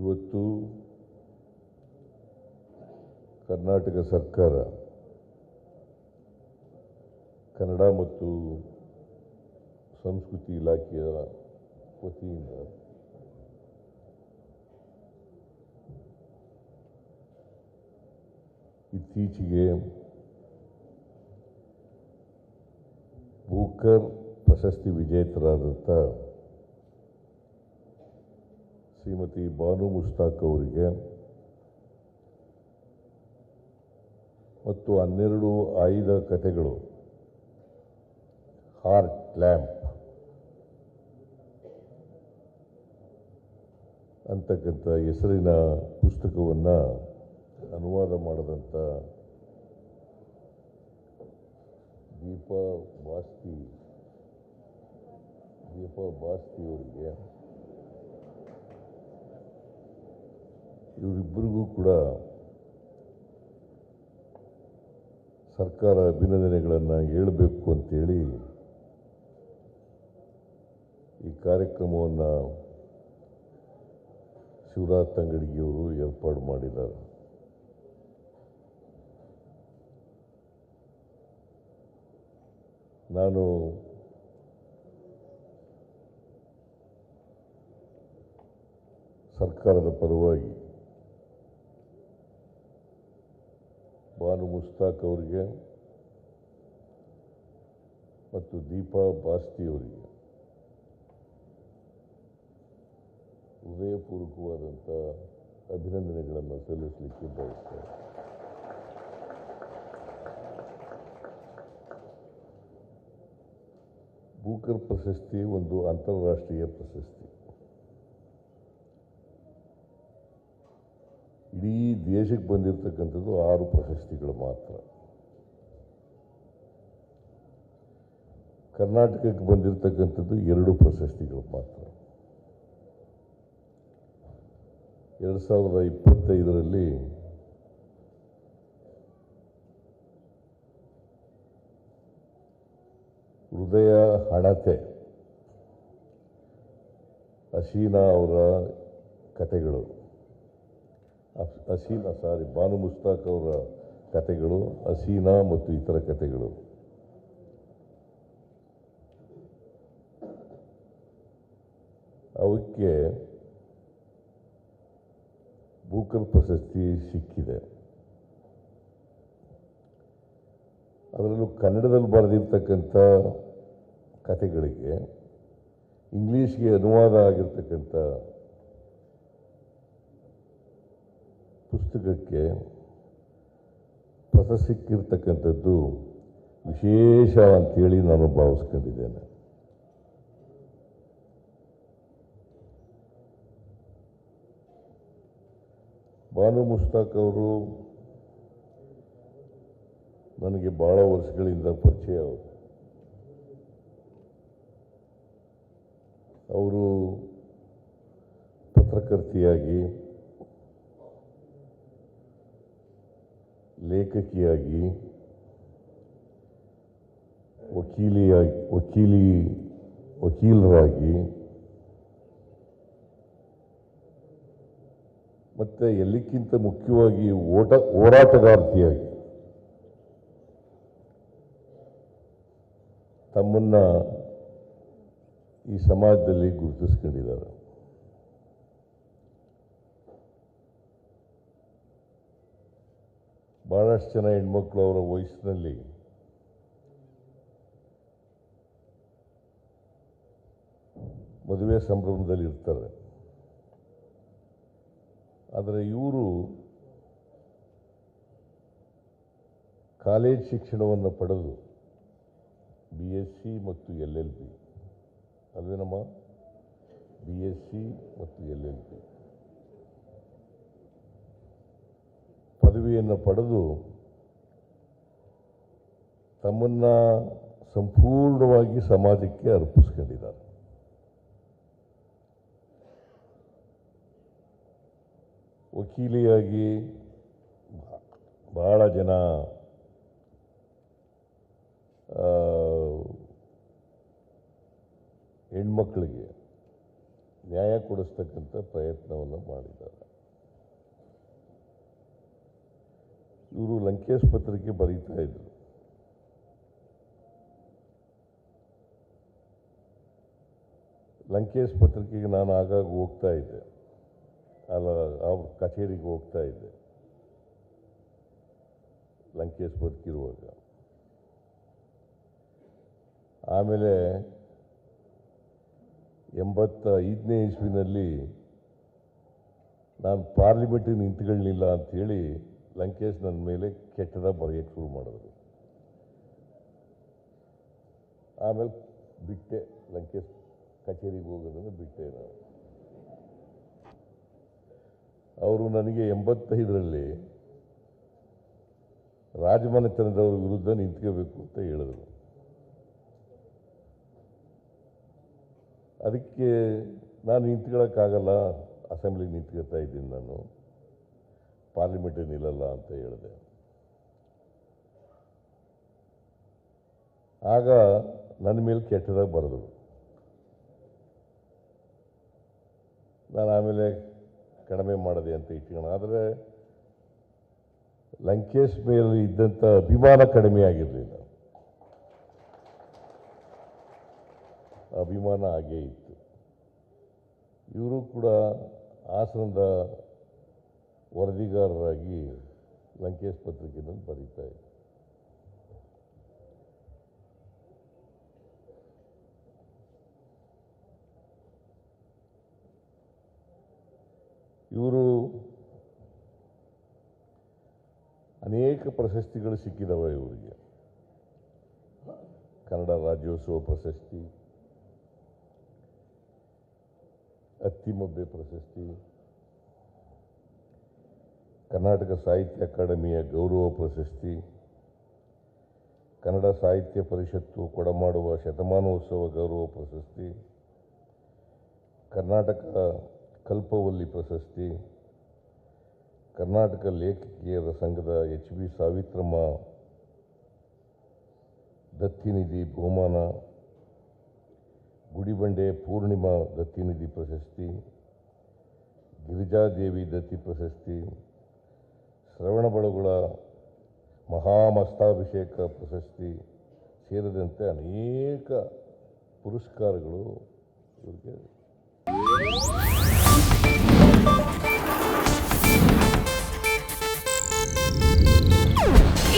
ಇವತ್ತು ಕರ್ನಾಟಕ ಸರ್ಕಾರ ಕನ್ನಡ ಮತ್ತು ಸಂಸ್ಕೃತಿ ಇಲಾಖೆಯ ವತಿಯಿಂದ ಇತ್ತೀಚೆಗೆ ಭೂಕರ್ ಪ್ರಶಸ್ತಿ ವಿಜೇತರಾದಂಥ ಶ್ರೀಮತಿ ಬಾನು ಮುಸ್ತಾಕ್ ಅವರಿಗೆ ಮತ್ತು ಹನ್ನೆರಡು ಆಯ್ದ ಕಥೆಗಳು. ಹಾರ್ಟ್ ಲ್ಯಾಂಪ್ ಅಂತಕ್ಕಂಥ ಹೆಸರಿನ ಪುಸ್ತಕವನ್ನು ಅನುವಾದ ಮಾಡಿದಂಥ ದೀಪ ಬಾಸ್ತಿ ದೀಪ ಬಾಸ್ತಿ ಅವರಿಗೆ ಇವರಿಬ್ಬರಿಗೂ ಕೂಡ ಸರ್ಕಾರ ಅಭಿನಂದನೆಗಳನ್ನು ಹೇಳಬೇಕು ಅಂತೇಳಿ ಈ ಕಾರ್ಯಕ್ರಮವನ್ನು ಶಿವರಾಜ್ ಅಂಗಡಿಗೆಯವರು ಏರ್ಪಾಡು ಮಾಡಿದ್ದಾರೆ. ನಾನು ಸರ್ಕಾರದ ಪರವಾಗಿ ಬಾನು ಮುಸ್ತಾಕ್ ಅವರಿಗೆ ಮತ್ತು ದೀಪಾ ಬಾಸ್ತಿ ಅವರಿಗೆ. ಹೃದಯಪೂರ್ವಕವಾದಂಥ ಅಭಿನಂದನೆಗಳನ್ನು ಸಲ್ಲಿಸಲಿಕ್ಕೆ ಬಯಸ್ತೇನೆ. ಬೂಕರ್ ಪ್ರಶಸ್ತಿ ಒಂದು ಅಂತಾರಾಷ್ಟ್ರೀಯ ಪ್ರಶಸ್ತಿ. ಇಡೀ ದೇಶಕ್ಕೆ ಬಂದಿರತಕ್ಕಂಥದ್ದು ಆರು ಪ್ರಶಸ್ತಿಗಳು ಮಾತ್ರ. ಕರ್ನಾಟಕಕ್ಕೆ ಬಂದಿರತಕ್ಕಂಥದ್ದು ಎರಡು ಪ್ರಶಸ್ತಿಗಳು ಮಾತ್ರ. ಎರಡು ಸಾವಿರದ ಇಪ್ಪತ್ತೈದರಲ್ಲಿ ಹೃದಯ ಹಣತೆ, ಅಶೀನಾ ಅವರ ಕತೆಗಳು ಅಸ್- ಹಸೀನಾ ಸಾರಿ, ಬಾನು ಮುಸ್ತಾಕ್ ಅವರ ಕತೆಗಳು, ಅಸೀನಾ ಮತ್ತು ಇತರ ಕತೆಗಳು. ಅವಕ್ಕೆ ಬೂಕರ್ ಪ್ರಶಸ್ತಿ ಸಿಕ್ಕಿದೆ. ಅದರಲ್ಲೂ ಕನ್ನಡದಲ್ಲಿ ಬರೆದಿರ್ತಕ್ಕಂಥ ಕತೆಗಳಿಗೆ, ಇಂಗ್ಲೀಷ್ಗೆ ಅನುವಾದ ಆಗಿರ್ತಕ್ಕಂಥ ಪುಸ್ತಕಕ್ಕೆ ಪ್ರಶಸ್ತಿ ಸಿಕ್ಕಿರ್ತಕ್ಕಂಥದ್ದು ವಿಶೇಷ ಅಂತೇಳಿ ನಾನು ಭಾವಿಸ್ಕೊಂಡಿದ್ದೇನೆ. ಬಾನು ಮುಸ್ತಾಕ್ ಅವರು ನನಗೆ ಬಹಳ ವರ್ಷಗಳಿಂದ ಪರಿಚಯ ಅವರು. ಅವರು ಪತ್ರಕರ್ತೆಯಾಗಿ ಲೇಖಕಿಯಾಗಿ ವಕೀಲಿಯಾಗಿ ವಕೀಲಿ ವಕೀಲರಾಗಿ ಮತ್ತು ಎಲ್ಲಕ್ಕಿಂತ ಮುಖ್ಯವಾಗಿ ಓಟ ಹೋರಾಟಗಾರ್ತಿಯಾಗಿ ತಮ್ಮನ್ನು ಈ ಸಮಾಜದಲ್ಲಿ ಗುರುತಿಸ್ಕೊಂಡಿದ್ದಾರೆ. ಬಹಳಷ್ಟು ಜನ ಹೆಣ್ಮಕ್ಳು ಅವರ ವಯಸ್ಸಿನಲ್ಲಿ ಮದುವೆ ಸಂಭ್ರಮದಲ್ಲಿ ಇರ್ತಾರೆ. ಆದರೆ ಇವರು ಕಾಲೇಜ್ ಶಿಕ್ಷಣವನ್ನು ಪಡೆದು ಬಿ ಎಸ್ ಸಿ ಮತ್ತು ಎಲ್ ಎಲ್ ಬಿ ಅಲ್ವೇನಮ್ಮ? ಬಿ ಎಸ್ ಸಿ ಮತ್ತು ಎಲ್ ಎಲ್ ಬಿ ಪದವಿಯನ್ನು ಪಡೆದು ತಮ್ಮನ್ನ ಸಂಪೂರ್ಣವಾಗಿ ಸಮಾಜಕ್ಕೆ ಅರ್ಪಿಸ್ಕೊಂಡಿದ್ದಾರೆ. ವಕೀಲಿಯಾಗಿ ಬಹಳ ಜನ ಹೆಣ್ಮಕ್ಳಿಗೆ ನ್ಯಾಯ ಕೊಡಿಸ್ತಕ್ಕಂಥ ಪ್ರಯತ್ನವನ್ನು ಮಾಡಿದ್ದಾರೆ. ಇವರು ಲಂಕೇಶ್ ಪತ್ರಿಕೆ ಬರೀತಾ ಇದ್ರು. ಲಂಕೇಶ್ ಪತ್ರಿಕೆಗೆ ನಾನು ಆಗಾಗ ಹೋಗ್ತಾ ಇದ್ದೆ. ಅಲ್ಲ, ಅವ್ರ ಕಚೇರಿಗೆ ಹೋಗ್ತಾ ಇದ್ದೆ. ಲಂಕೇಶ್ ಬದುಕಿರುವಾಗ ಆಮೇಲೆ ಎಂಬತ್ತ ಐದನೇ ಇಸ್ವಿನಲ್ಲಿ ನಾನು ಪಾರ್ಲಿಮೆಂಟಿಗೆ ನಿಂತ್ಕೊಳ್ಳಲಿಲ್ಲ ಅಂಥೇಳಿ ಲಂಕೇಶ್ ನನ್ನ ಮೇಲೆ ಕೆಟ್ಟದ ಬರೆಯೋಕ್ಕೆ ಶುರು ಮಾಡಿದ್ರು. ಆಮೇಲೆ ಬಿಟ್ಟೆ ಲಂಕೇಶ್ ಕಚೇರಿಗೆ ಹೋಗೋದನ್ನು ಬಿಟ್ಟೆ ನಾನು. ಅವರು ನನಗೆ ಎಂಬತ್ತೈದರಲ್ಲಿ ರಾಜಮನೆತನದವ್ರ ವಿರುದ್ಧ ನಿಂತ್ಕೋಬೇಕು ಅಂತ ಹೇಳಿದರು. ಅದಕ್ಕೆ ನಾನು ನಿಂತ್ಕೊಳ್ಳೋಕ್ಕಾಗಲ್ಲ ಅಸೆಂಬ್ಲಿಗೆ ನಿಂತ್ಕೋತಾ ಇದ್ದೀನಿ ನಾನು. ಪಾರ್ಲಿಮೆಂಟಿಗೆ ನಿಲ್ಲಲ್ಲ ಅಂತ ಹೇಳಿದೆ. ಆಗ ನನ್ನ ಮೇಲೆ ಕೆಟ್ಟದಾಗ ಬರೆದರು ನಾನು ಆಮೇಲೆ ಕಡಿಮೆ ಮಾಡಿದೆ ಅಂತ ಇಟ್ಕೋಣ ಆದರೆ ಲಂಕೇಶ್ ಮೇಲೆ ಇದ್ದಂಥ ಅಭಿಮಾನ ಕಡಿಮೆ ಆಗಿರಲಿಲ್ಲ ಅಭಿಮಾನ ಹಾಗೇ ಇತ್ತು. ಇವರು ಕೂಡ ಹಾಸನದ ವರದಿಗಾರರಾಗಿ ಲಂಕೇಶ್ ಪತ್ರಿಕೆಯನ್ನು ಬರೀತಾ ಇದ್ದೆ. ಇವರು ಅನೇಕ ಪ್ರಶಸ್ತಿಗಳು ಸಿಕ್ಕಿದವೆ ಇವರಿಗೆ. ಕನ್ನಡ ರಾಜ್ಯೋತ್ಸವ ಪ್ರಶಸ್ತಿ, ಅತ್ತಿಮಬ್ಬೆ ಪ್ರಶಸ್ತಿ ಕರ್ನಾಟಕ ಸಾಹಿತ್ಯ ಅಕಾಡೆಮಿಯ ಗೌರವ ಪ್ರಶಸ್ತಿ, ಕನ್ನಡ ಸಾಹಿತ್ಯ ಪರಿಷತ್ತು ಕೊಡಮಾಡುವ ಶತಮಾನೋತ್ಸವ ಗೌರವ ಪ್ರಶಸ್ತಿ, ಕರ್ನಾಟಕ ಕಲ್ಪವಲ್ಲಿ ಪ್ರಶಸ್ತಿ, ಕರ್ನಾಟಕ ಲೇಖಕಿಯರ ಸಂಘದ ಎಚ್ ಬಿ ಸಾವಿತ್ರಮ್ಮ ದತ್ತಿನಿಧಿ ಬಹುಮಾನ, ಗುಡಿಬಂಡೆ ಪೂರ್ಣಿಮಾ ದತ್ತಿನಿಧಿ ಪ್ರಶಸ್ತಿ ಗಿರಿಜಾದೇವಿ ದತ್ತಿ ಪ್ರಶಸ್ತಿ ಶ್ರವಣಬೆಳಗೊಳ ಮಹಾಮಸ್ತಾಭಿಷೇಕ ಪ್ರಶಸ್ತಿ ಸೇರಿದಂತೆ ಅನೇಕ ಪುರಸ್ಕಾರಗಳು ಇವರಿಗೆ.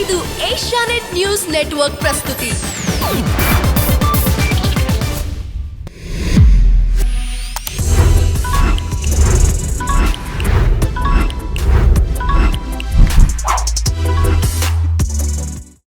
ಇದು ಏಷ್ಯಾನೆಟ್ ನ್ಯೂಸ್ ನೆಟ್ವರ್ಕ್ ಪ್ರಸ್ತುತಿ.